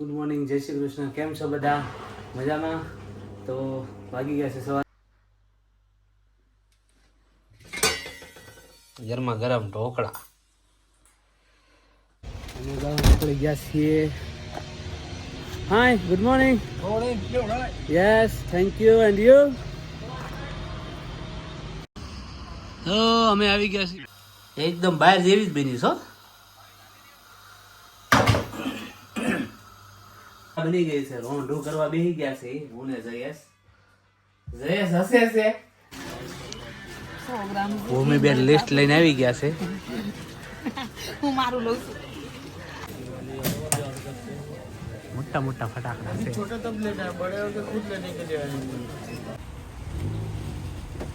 Good morning જય શ્રી કૃષ્ણ. કેમ છો બધા? મજામાં? તો વાગી ગયા છે સવાર. ગરમા ગરમ ઢોકળા. અમે નીકળી ગયા છીએ. Hi good morning yes thank you and you તો અમે આવી ગયા છીએ. એકદમ બહાર જેવી જ બની છો બની ગઈ છે. રોંઢું કરવા બેસી ગયા છે. હું ને જયેશ. જયેશ હસે છે. ભૂમિ બેન લિસ્ટ લઈને આવી ગયા છે. હું મારું લઉં છું. મોટા મોટા ફટાકડા છે.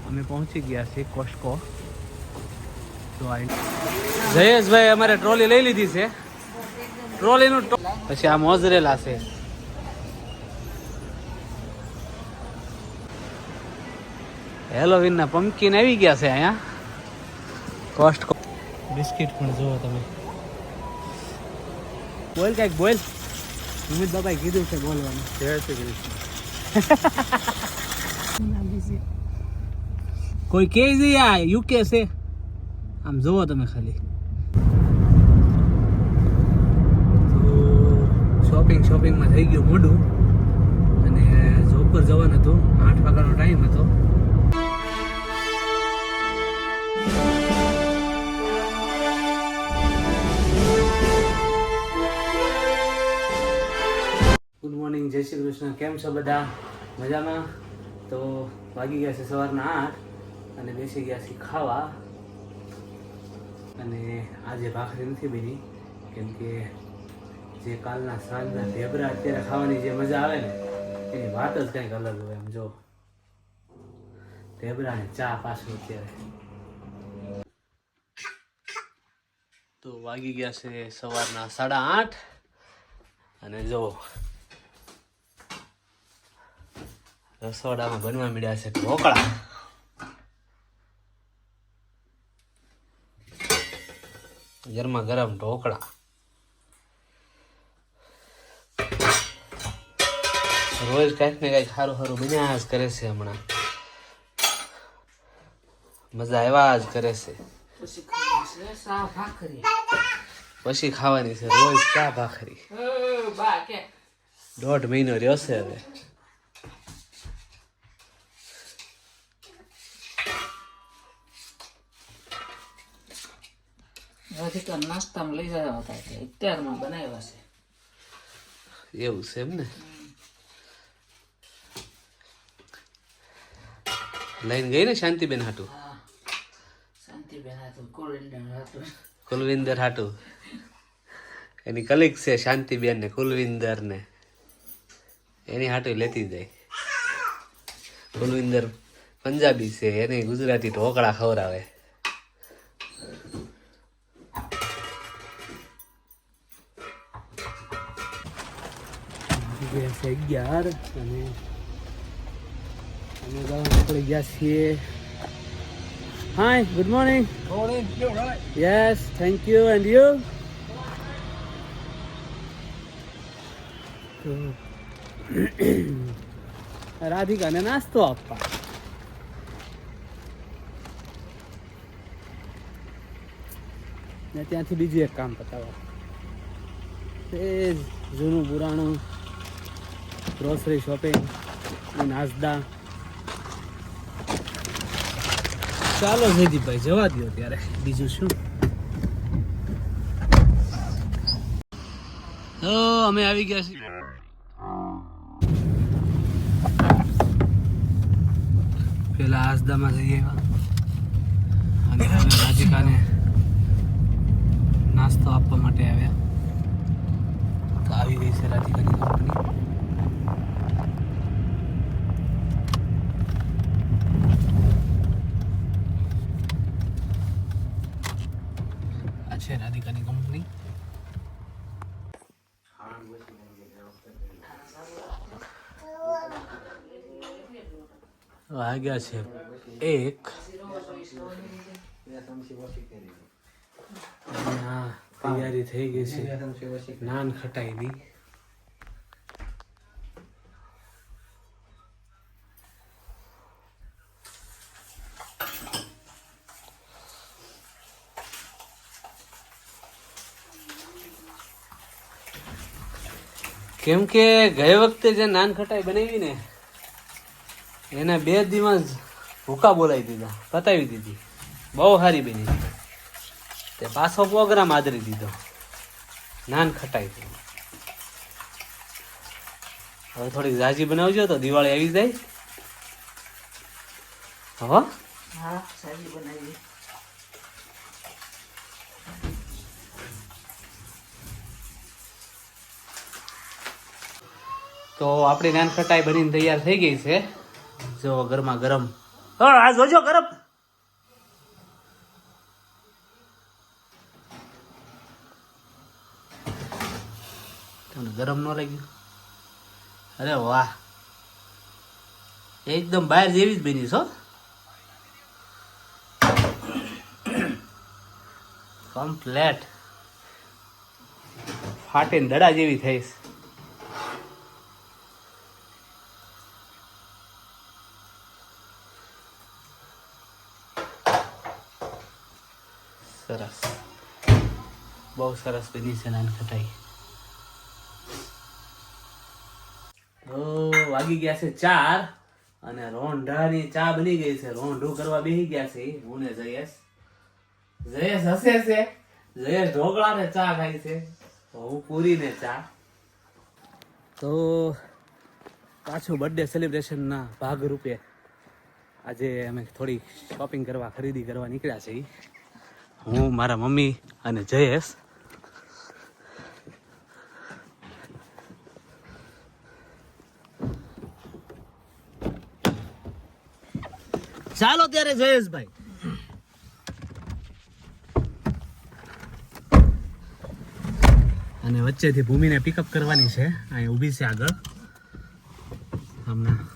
અમે પહોંચી ગયા છે કોસ્કો. તો આ જયેશભાઈ અમારે ટ્રોલી લઈ લીધી છે. ટ્રોલીનું પછી આ મોજરેલા છે. હેલોવીન ના પમ્પકિન આવી ગયા છે અહીંયા. કોસ્ટ બિસ્કિટ પણ જુઓ તમે. બોલ કંઈક બોલ. અમિત બાબાએ કીધું છે બોલવાનું. જય શ્રી કૃષ્ણ. કોઈ કે છે આ યુકે છે? આમ જુઓ તમે ખાલી. શોપિંગ શોપિંગમાં થઈ ગયું મોડું. અને જોબ પર જવાનું હતું આઠ વાગ્યાનો ટાઈમ હતો. મોર્નિંગ જય શ્રી કૃષ્ણ. કેમ છો બધા? મજામાં? તો વાગી ગયા છે સવારના આઠ અને બેસી ગયા છે ખાવા. અને આજે ભાખરી નથી બની, કેમ કે જે કાલના સાંજના ઢેબરા અત્યારે ખાવાની જે મજા આવે ને, એની વાત જ કંઈક અલગ હોય એમ જો. ઢેબરા ચા પાછું અત્યારે. તો વાગી ગયા છે સવારના સાડા આઠ. અને જો રસોડામાં બનવા મળ્યા છે ઢોકળા ગરમા ગરમ ઢોકળા રોજ કાંઈક ને કાંઈક સારું સારું બન્યા જ કરે છે હમણાં. મજા આવ્યા જ કરે છે. પછી ખાવાની છે રોજ ચા ભાખરી. દોઢ મહિનો રહ્યો છે હવે. રાધિકા નાસ્તામાં લઈ જવા હતા કે અત્યારમાં બનાવ્યા છે. એવું છે એમ ને? લઈને ગઈ ને શાંતિબેન હાટું? હા. શાંતિબેન હતું કોરિન્ડર હતું કુલવિંદર હાટું. એની કલીગ છે શાંતિબેન ને કુલવિંદર ને. એની હાટું લેતી જાય. કુલવિંદર પંજાબી છે એને ગુજરાતી ઢોકળા ખવડાવે. અગિયાર અને અમે આપણે ગયા છીએ. Hi good morning yes thank you and you રાધિકાને નાસ્તો આપવા. ને ત્યાંથી બીજું એક કામ પતાવવા તે જૂનું પુરાણું. ગ્રોસરી શોપિંગ નાસ્તા. ચાલો જયદીપભાઈ, જવા દો ત્યારે બીજું શું? તો અમે આવી ગયા છીએ. પેલા આસદામાં જઈએ અને હવે રાધિકાને નાસ્તો આપવા માટે આવ્યા. તો આવી ગઈ છે રાધિકાની કંપની વાગ્યા છે એક તૈયારી થઈ ગઈ છે નાન ખટાઈની કેમ કે ગઈ વખતે જે નાન ખટાઈ બનાવી ને એને બે દિવસ ભૂકા બોલાવી દીધા પતાવી દીધી. બહુ સારી બની તે પાછો પ્રોગ્રામ આદરી દીધો. નાન ખટાઈ દીધું હવે થોડીક જાજી બનાવજો તો દિવાળી આવી જાય. હો? હા સાજી બનાવી. તો આપણી નાન ખટાઈ બનીને તૈયાર થઈ ગઈ છે. જો ગરમા ગરમ. આ જોજો ગરમ. તમને ગરમ ન લાગ્યું? અરે વાહ. એકદમ બહાર જેવી જ બની છો કમ્પ્લેટ ફાટીને દડા જેવી થઈશ સરસ. બહુ સરસ બની છે નાન ખટાઈ તો વાગી ગયા છે ચાર અને રોંઢાની ચા બની ગઈ છે. રોંઢું કરવા બેસી ગયા છે. હું ને જયેશ. જયેશ હસે છે. જયેશ ઢોકળા ને ચા ખાય છે. હું પૂરી ને ચા. તો પાછું બર્થડે સેલિબ્રેશનના ભાગરૂપે આજે અમે થોડી શોપિંગ કરવા, ખરીદી કરવા નીકળ્યા છીએ. હું, મારા મમ્મી અને જયેશ. ચાલો ત્યારે જયેશભાઈ. અને વચ્ચેથી ભૂમિને પિકઅપ કરવાની છે. અહીં ઊભી છે આગળ. હમણાં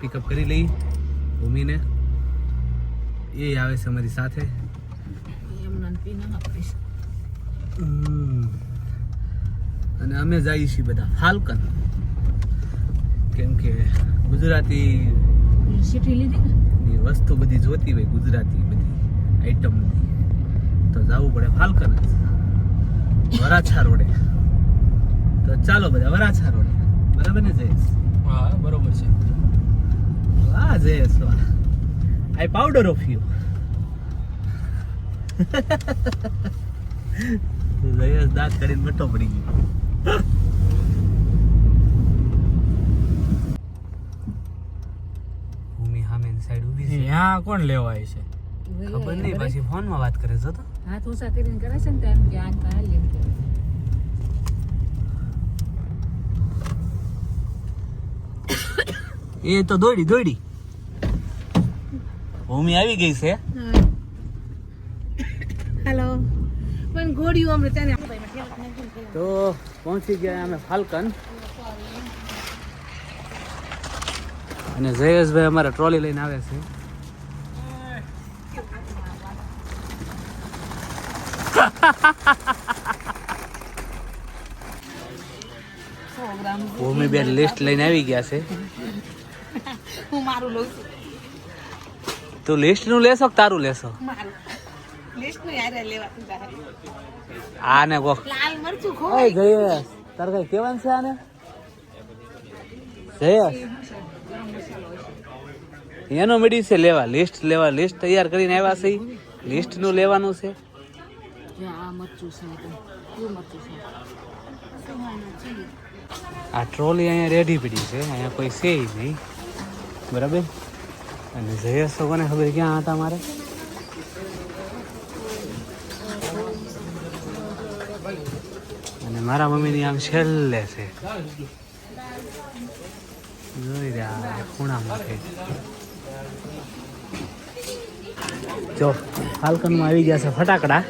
પિકઅપ કરી લઈ. ભૂમિને. એ આવે છે અમારી સાથે. અને અમે જઈએ છીએ બધા ફાલ્કન કેમ કે ગુજરાતી સિટી લીધી ને? વસ્તુ બધી જોતી હોય ગુજરાતી બધી આઈટમ તો જવું પડે ફાલ્કન જ. વરાછા રોડે. તો ચાલો બધા વરાછા રોડે. બરાબર ને જયેશ? હા બરોબર છે. વાહ જયેશ વાહ. I powder of you Jayesh દાંત કરીને મટો પડી ગયો. ભૂમિ હામેન સાઈડ ઊભી છે. ત્યાં કોણ લેવાય છે? ખબર નહીં પછી ફોનમાં વાત કરે છે તો. હાથ ઊંચા કરીને કરે છે ને તો એમ કે આજ લે. એ તો દોડી દોડી ભૂમિ આવી ગઈ છે હેલો પણ ગોળીઓ અમે તેને તો પહોંચી ગયા અમે ફાલ્કન. અને જયેશભાઈ અમારે ટ્રોલી લઈને આવે છે. ભૂમિ બેન લિસ્ટ લઈને આવી ગયા છે. હું મારું લઉં છું. તું લિસ્ટનું લેશો તારું લેશો? મારું. આને કોક લાલ મરચું ખો ઓય જયેશ તાર કઈ કહેવાનું છે આને? જયેશ. એનો મળી છે લેવા લિસ્ટ લેવા લિસ્ટ તૈયાર કરીને આવ્યા છે. લિસ્ટનું લેવાનું છે. આ ટ્રોલી અહીંયા રેડી પડી છે અહીંયા કોઈ છે નહીં. બરાબર? અને જયેશ તો કોને ખબર ક્યાં હતા મારે? મારા મમ્મીની આમ છેલ્લે છે. જોઈ રહ્યા ખૂણામાં છે. જો ફાલ્કનમાં આવી ગયા છે ફટાકડા.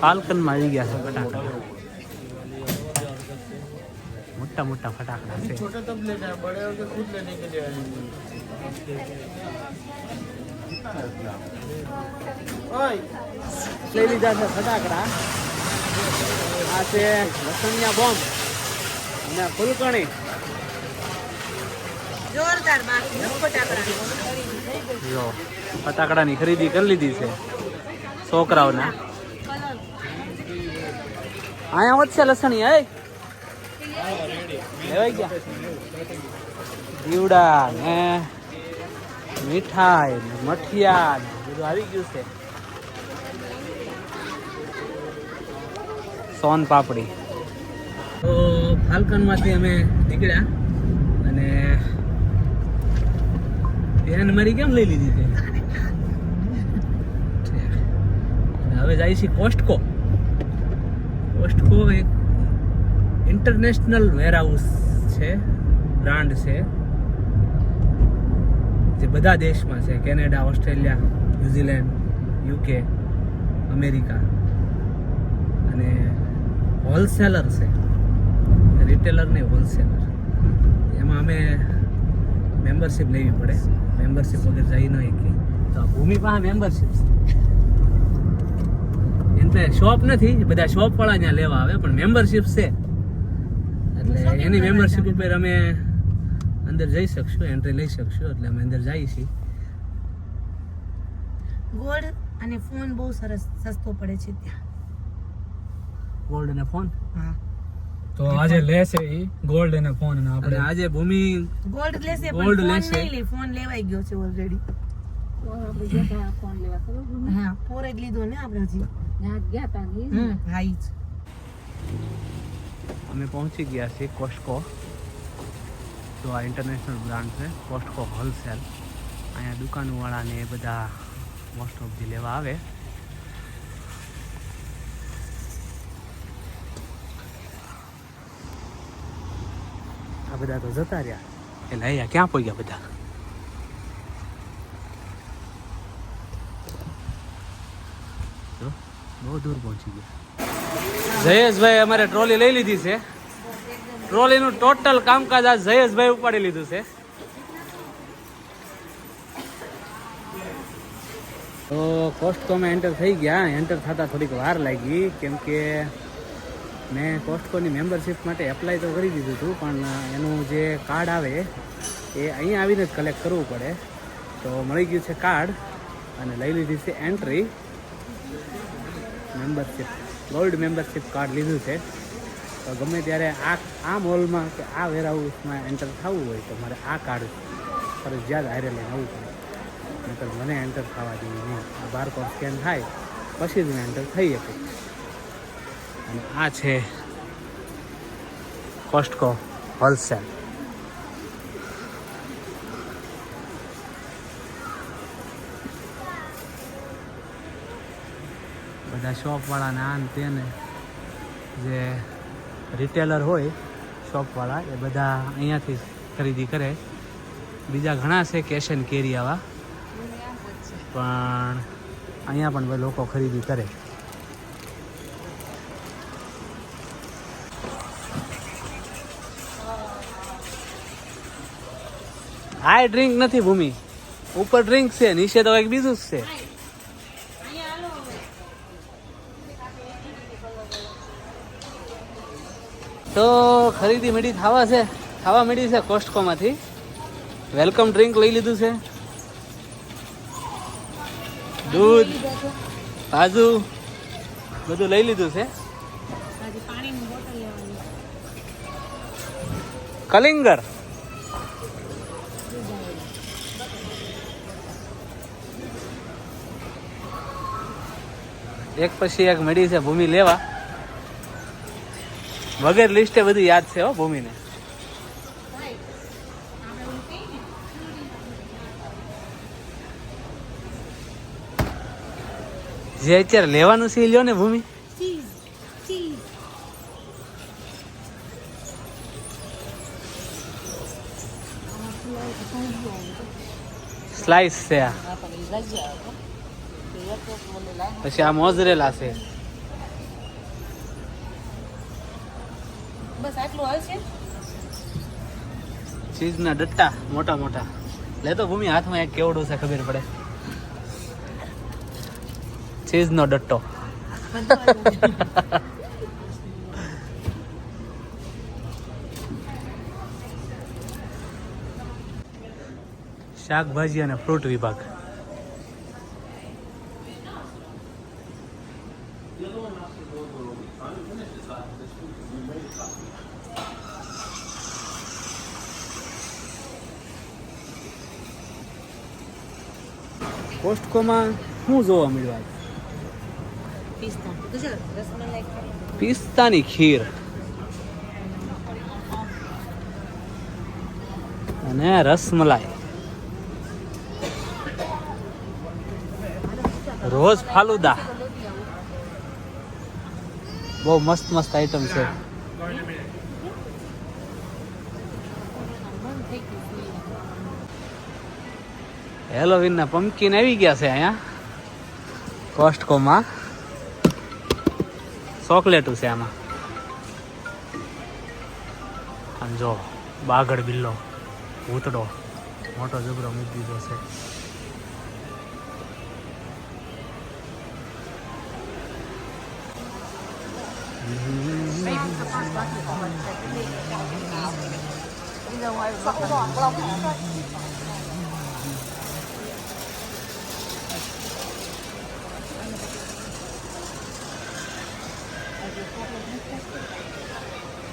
ફાલ્કનમાં આવી ગયા છે ફટાકડા. મોટા મોટા ફટાકડા છે. લઈ લીધા છે ફટાકડા. આ છે લસણિયા બોમ્બ અને ફૂલકણી. જોરદાર જો ફટાકડાની ખરીદી કરી લીધી છે છોકરાઓના. અહીંયા વધશે લસણી હે? લેવાઈ ગયા. દીવડા ને મીઠાઈ મઠિયા બધું આવી ગયું છે. સોન પાપડી. તો ફાલ્કનમાંથી અમે નીકળ્યા અને બેન મારી કેમ લઈ લીધી તે હવે જાય છે કોસ્ટકો. કોસ્ટકો એક ઇન્ટરનેશનલ વેરહાઉસ છે બ્રાન્ડ છે. જે બધા દેશમાં છે Canada Australia New Zealand UK America અને હોલસેલર છે. રિટેલર નહીં હોલસેલર. એમાં અમે મેમ્બરશિપ લેવી પડે. મેમ્બરશીપ વગર જઈ ન શકીએ. તો આ ભૂમિ પાસે મેમ્બરશિપ છે. એમ તો શોપ નથી બધા શોપવાળા ત્યાં લેવા આવે પણ મેમ્બરશિપ છે. એટલે એની મેમ્બરશીપ ઉપર અમે અંદર જઈ શકશું એન્ટ્રી લઈ શકશું એટલે અમે અંદર જઈએ છીએ. ગોલ્ડ અને ફોન બહુ સરસ સસ્તો પડે છે ત્યાં. ગોલ્ડ અને ફોન હા. તો આજે લેશે ઈ ગોલ્ડ અને ફોન અને આપણે. આજે ભૂમિ ગોલ્ડ લેશે ફોન લેશે. નહીં લે ફોન લેવાઈ ગયો છે ઓલરેડી હા ફોર જ લીધો ને આપણે હજી. હમ હા અમે પહોંચી ગયા છીએ કોસ્ટકો તો આ ઇન્ટરનેશનલ બ્રાન્ડ છે કોસ્ટકો હોલસેલ અહીંયા દુકાનવાળાને એ બધા મોસ્ટ ઓફ ધી લેવા આવે. આ બધા તો જતા રહ્યા. એટલે અહીંયા ક્યાં પહોંચ્યા બધા? બહુ દૂર પહોંચી ગયા. જયેશભાઈ અમારે ટ્રોલી લઈ લીધી છે. ટ્રોલીનું ટોટલ કામકાજ આ જયેશભાઈ ઉપાડી લીધું છે. તો કોસ્ટકોમાં એન્ટર થઈ ગયા. એન્ટર થતાં થોડીક વાર લાગી. કેમ કે મેં કોસ્ટકોની મેમ્બરશિપ માટે એપ્લાય તો કરી દીધું હતું, પણ એનું જે કાર્ડ આવે એ અહીંયા આવીને જ કલેક્ટ કરવું પડે. તો મળી ગયું છે કાર્ડ અને લઈ લીધી છે entry membership gold membership card લીધું છે. તો ગમે ત્યારે આ આ મોલમાં કે આ વેરહાઉસમાં એન્ટર થવું હોય તો મારે આ કાર્ડ ફરજિયાત હારે લઈને આવવું પડે. નહીંતર મને એન્ટર થવા જોઈએ નહીં. આ બારકોડ સ્કેન થાય, પછી જ મેં એન્ટર થઈ શકું. અને આ છે કોસ્ટકો હોલસેલ બધા શોપવાળાને આન તેને જે રિટેલર હોય શોપવાળા એ બધા અહીંયાથી ખરીદી કરે. બીજા ઘણા છે કેશ એન્ડ કેરી આવા. પણ અહીંયા પણ લોકો ખરીદી કરે. આ ડ્રિંક નથી ભૂમિ. ઉપર ડ્રિંક છે, નીચે તો કંઈક બીજું જ છે. તો ખરીદી મીડી થવા છે. ખાવા મીડી છે કોસ્ટકોમાંથી વેલકમ ડ્રિંક લઈ લીધું છે. દૂધ ભાજુ બધું લઈ લીધું છે. કલિંગર. એક પછી એક મળી છે ભૂમિ લેવા. વગર લિસ્ટે બધું યાદ છે હો ભૂમિને. જે અત્યારે લેવાનું છે લ્યો ને ભૂમિ. સ્લાઇસ છે આ. પછી આ મોઝરેલા છે. બસ આટલું આવશે ચીઝના ડટ્ટા, મોટા મોટા. લેતો ભૂમિ, હાથમાં એક કેવડું છે ખબર પડે. ચીઝનો ડટ્ટો. શાકભાજી અને ફ્રૂટ વિભાગ. કોસ્ટકોમાં શું જોવા મળ્યું પિસ્તાની ખીર. અને રસમલાઈ. રોજ ફાલુદા. બહુ મસ્ત મસ્ત આઈટમ છે. હેલોવીન ના પમ્પકિન આવી ગયા છે અહીંયા. કોસ્ટકોમાં ચોકલેટું છે આમાં. આમ જો, બાગડ બિલ્લો ભૂતડો મોટો જબરો મૂકી દીધો છે.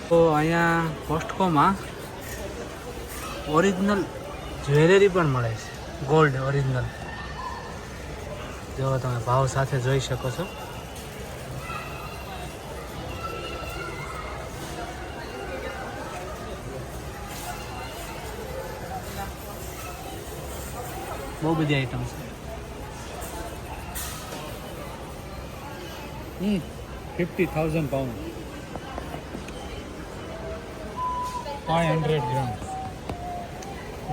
તો અહીંયા કોસ્ટકોમાં ઓરિજિનલ જ્વેલરી પણ મળે છે ગોલ્ડ ઓરિજિનલ જો તમે ભાવ સાથે જોઈ શકો છો બહુ બધી આઈટમ છે fifty thousand pound five hundred gram.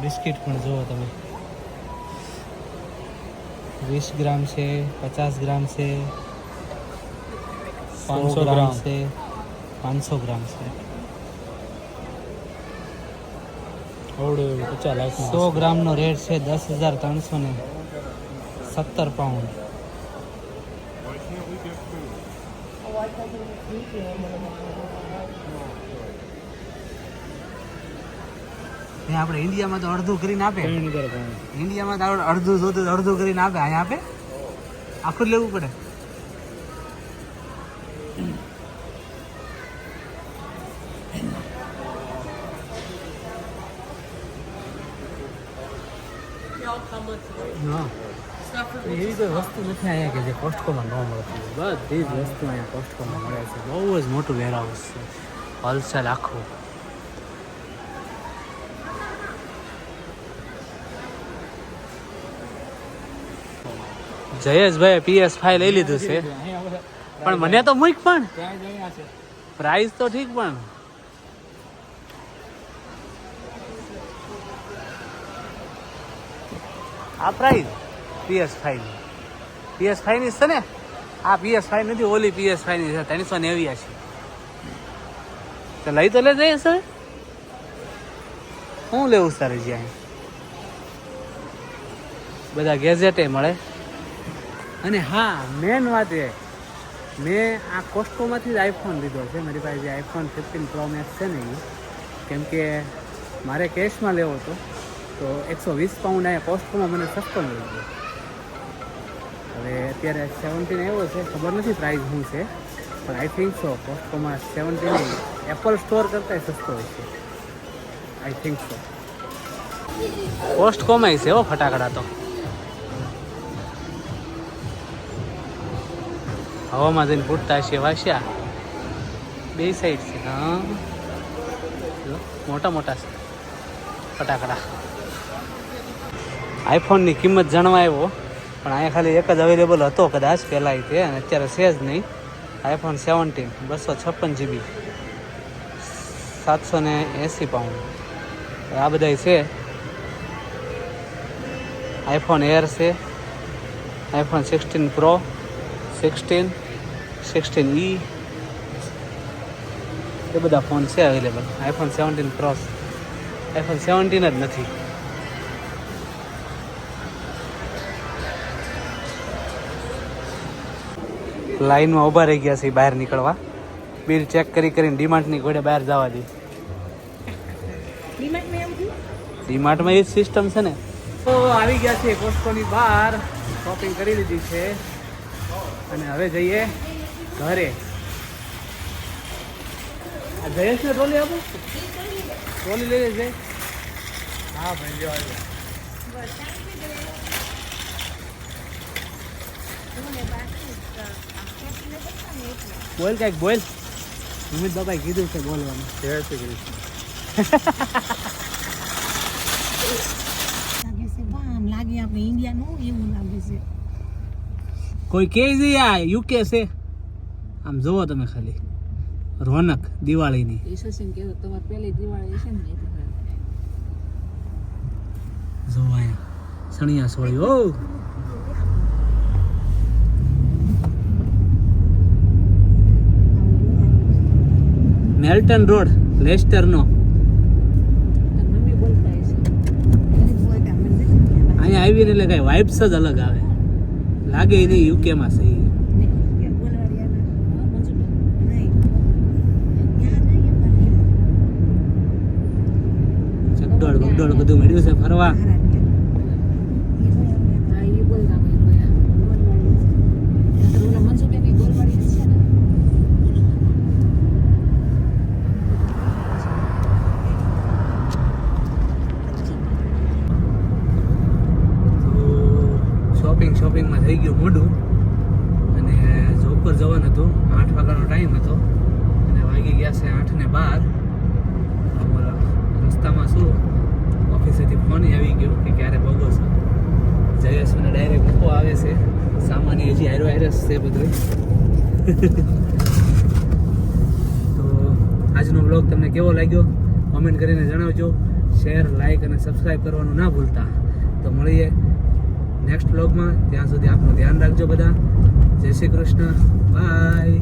Biscuit પણ જુઓ તમે. વીસ ગ્રામ છે પચાસ ગ્રામ છે પાંચસો ગ્રામ છે પાંચસો ગ્રામ છે. સો ગ્રામનો રેટ છે દસ હજાર ત્રણસો ને સત્તર પાઉન્ડ. આપણે ઇન્ડિયામાં તો અડધું કરીને આપે. ઇન્ડિયામાં તો આપણે અડધું જોતું અડધું કરીને આપે અહીંયા આપે. આખું લેવું પડે. હા. એવી કોઈ વસ્તુ નથી અહીંયા કે જે કોસ્ટકોમાં ન મળતી બધી જ વસ્તુ અહીંયા કોસ્ટકોમાં મળે છે. બહુ જ મોટું વેરહાઉસ છે. હોલસેલ આખું. જયેશભાઈ પીએસ ફાઈવ લઈ લીધું છે. પણ મને તો મૂક પણ. પ્રાઇસ તો ઠીક પણ. આ પ્રાઇસ પીએસ ફાઈવ પીએસ ફાઈવની છે ને? આ પીએસ ફાઈવ નથી ઓલી પીએસ ફાઈવની છે. ત્રણસો નેવી છે. તો લઈ તો લે જઈએ સર શું લેવું સર જ્યાં? બધા ગેજેટે મળે. અને હા મેન વાત એ. મેં આ કોસ્ટકોમાંથી જ આઈફોન લીધો છે. મારી પાસે જે આઈફોન ફિફ્ટીન પ્રો મેક્સ છે ને એ કેમ કે મારે કેશમાં લેવો હતો. તો એકસો વીસ પાઉન્ડ અહીંયા કોસ્ટકોમાં મને સસ્તો મળી ગયો હવે અત્યારે સેવન્ટીન એવો છે. ખબર નથી પ્રાઇસ શું છે. પણ આઈ થિંક સો કોસ્ટકોમાં સેવન્ટીન એપલ સ્ટોર કરતાં સસ્તો હોય છે. આઈ થિંક સો કોસ્ટકોમાં છે હો ફટાકડા તો. હવામાં જઈને ફૂટતા છે વાસ્યા. બે સાઈડ છે, હા. મોટા મોટા છે. ફટાકડા. આઈફોનની કિંમત જાણવા આવ્યો, પણ અહીંયા ખાલી એક જ અવેલેબલ હતો કદાચ પહેલાં તે, અને અત્યારે છે જ નહીં. આઈફોન સેવન્ટીન બસો છપ્પન જીબી સાતસો ને એંસી પાઉન્ડ આ બધા છે. આઈફોન એર છે. IPhone sixteen pro sixteen sixteen E એ બધા ફોન છે available iPhone seventeen cross iPhone seventeen જ નથી. લાઈનમાં ઊભા રહી ગયા છે બહાર નીકળવા. બિલ ચેક કરી કરીને ડીમાર્ટની ઘોડે બહાર જવા દે. ડીમાર્ટમાં એ જ સિસ્ટમ છે ને. તો આવી ગયા છે કોસ્કોની બહાર. શોપિંગ કરી લીધી છે. અને હવે જઈએ ઘરે. આ જયેશને ટ્રોલી આપો. ટ્રોલી લઈ લેજે. હા ભાઈ જો બોલ કાંઈક બોલ. અમિત બાબાએ કીધું છે બોલવાનું. જય શ્રી કૃષ્ણ. લાગે છે બા આમ લાગે આપણે ઇન્ડિયાનું એવું લાગે છે. કોઈ કે છે આ યુકે છે. આમ જોવો તમે ખાલી. રોનક દિવાળીની. ઈશ્વરસિંહ કહેવું તમારે પહેલી દિવાળી છે ને એટલે સણિયા સોળી ઓ મેલ્ટન રોડ લેસ્ટરનો. તારી મમ્મી બોલતા અહીંયા આવીને એટલે કઈ વાઇબ્સ જ અલગ આવે. લાગે નહીં યુકેમાં છે ઈ. હા મંજુબેન ચકડોળ બગડોળ બધું મળ્યું છે ફરવા. શોપિંગ શોપિંગમાં થઈ ગયું મોડું. અને જોબ પર જવાનું હતું. આઠ વાગ્યાનો ટાઈમ હતો. અને વાગી ગયા છે આઠ ને બાર. રસ્તામાં શું ઓફિસેથી ફોન આવી ગયો કે ક્યારે ભોગો છો? જયેશ મને ડાયરેક્ટ મૂકો આવે છે. સામાન્ય હજી આયરો આયરસ છે બધું તો આજનો બ્લોગ તમને કેવો લાગ્યો? કોમેન્ટ કરીને જણાવજો. શેર લાઇક અને સબસ્ક્રાઈબ કરવાનું ના ભૂલતા. તો મળીએ નેક્સ્ટ બ્લોગમાં ત્યાં સુધી આપનું ધ્યાન રાખજો બધા. જય શ્રી કૃષ્ણ. બાય